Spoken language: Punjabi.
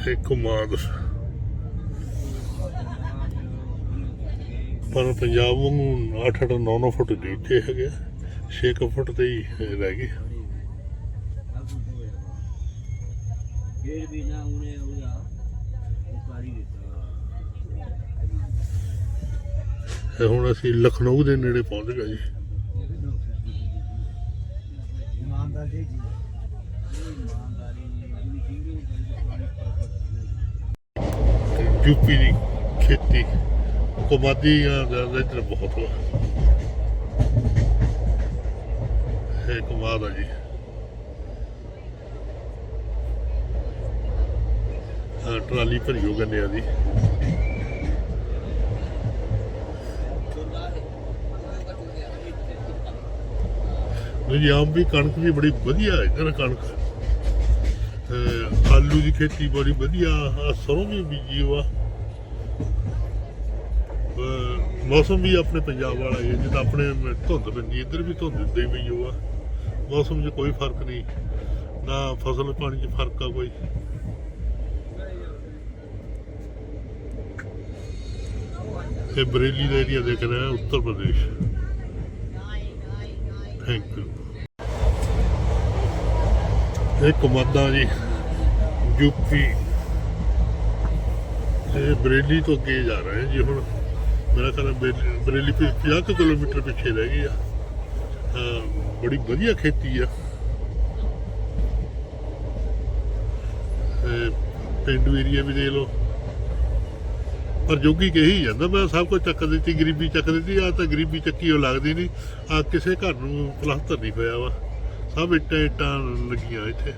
ਇਹ ਕਮਾਦ ਪਰ ਪੰਜਾਬ ਨੂੰ 8 8 9 9 ਫੁੱਟ ਦੇ ਹੈਗੇ 6 ਫੁੱਟ ਤੇ ਹੀ ਰਹਿ ਗਏ। ਫਿਰ ਵੀ ਨਾ ਉਹਨੇ ਉਹਦਾ ਉਹ ਦਿੱਤਾ ਹੁਣ ਅਸੀਂ ਲਖਨਊ ਦੇ ਨੇੜੇ ਪਹੁੰਚ ਗਏ ਜੀ। ਇਮਾਨਦਾਰ ਜੀ। ਯੂਪੀ ਦੀ ਖੇਤੀ, ਕਮਾਦੀਆਂ ਦਾ ਇੱਧਰ ਬਹੁਤ ਵਾ। ਇਹ ਕਮਾਦ ਆ ਜੀ। ਟਰਾਲੀ ਭਰੀ ਹੋ ਗੰਨਿਆਂ ਦੀ ਜੀ। ਆਮ ਵੀ ਕਣਕ ਵੀ ਬੜੀ ਵਧੀਆ ਹੈ ਕਣਕ ਆਲੂ ਦੀ ਖੇਤੀ ਬੜੀ ਵਧੀਆ, ਆਹ ਸਰੋਂ ਵੀ ਬੀਜੀ ਵਾ ਅਹ ਮੌਸਮ ਵੀ ਆਪਣੇ ਪੰਜਾਬ ਵਾਲਾ ਹੀ ਹੈ, ਜਿੱਦਾਂ ਆਪਣੇ ਮ- ਧੁੰਦ ਪੈਂਦੀ, ਇੱਧਰ ਵੀ ਧੁੰਦ ਇੱਦਾਂ ਹੀ ਪਈ ਹੋਆ। ਮੌਸਮ 'ਚ ਕੋਈ ਫ਼ਰਕ ਨਹੀਂ, ਨਾ ਫਸਲ ਪਾਣੀ 'ਚ ਫ਼ਰਕ ਆ ਕੋਈ। ਇਹ ਬਰੇਲੀ ਦਾ ਏਰੀਆ ਦੇਖ ਰਿਹਾ, ਉੱਤਰ ਪ੍ਰਦੇਸ਼। ਥੈਂਕ ਯੂ ਇਹ ਕਮਾਦਾਂ ਜੀ। ਯੂਪੀ ਇਹ ਬਰੇਲੀ ਤੋਂ ਅੱਗੇ ਜਾ ਰਹੇ ਜੀ ਹੁਣ। ਮੇਰਾ ਖਿਆਲ ਬਰੇਲੀ- 50 ਕਿਲੋਮੀਟਰ ਪਿੱਛੇ ਰਹਿ ਗਈ ਆ। ਬੜੀ ਵਧੀਆ ਖੇਤੀ ਆ। ਇਹ ਪਿੰਡੂ ਏਰੀਆ ਵੀ ਦੇਖ ਲਓ। ਪਰ ਜੋਗੀ ਕਹੀ ਜਾਂਦਾ, ਮੈਂ ਸਭ ਕੁਝ ਚੱਕ ਦਿੱਤੀ, ਗਰੀਬੀ ਚੱਕ ਦਿੱਤੀ ਆ ਤਾਂ ਗਰੀਬੀ ਚੱਕੀ ਉਹ ਲੱਗਦੀ ਨਹੀਂ ਆ ਕਿਸੇ ਘਰ ਨੂੰ ਪਲਸਤਰ ਨਹੀਂ ਹੋਇਆ ਵਾ। ਸਭ ਇੱਟਾਂ ਇੱਟਾਂ ਲੱਗੀਆਂ ਇੱਥੇ।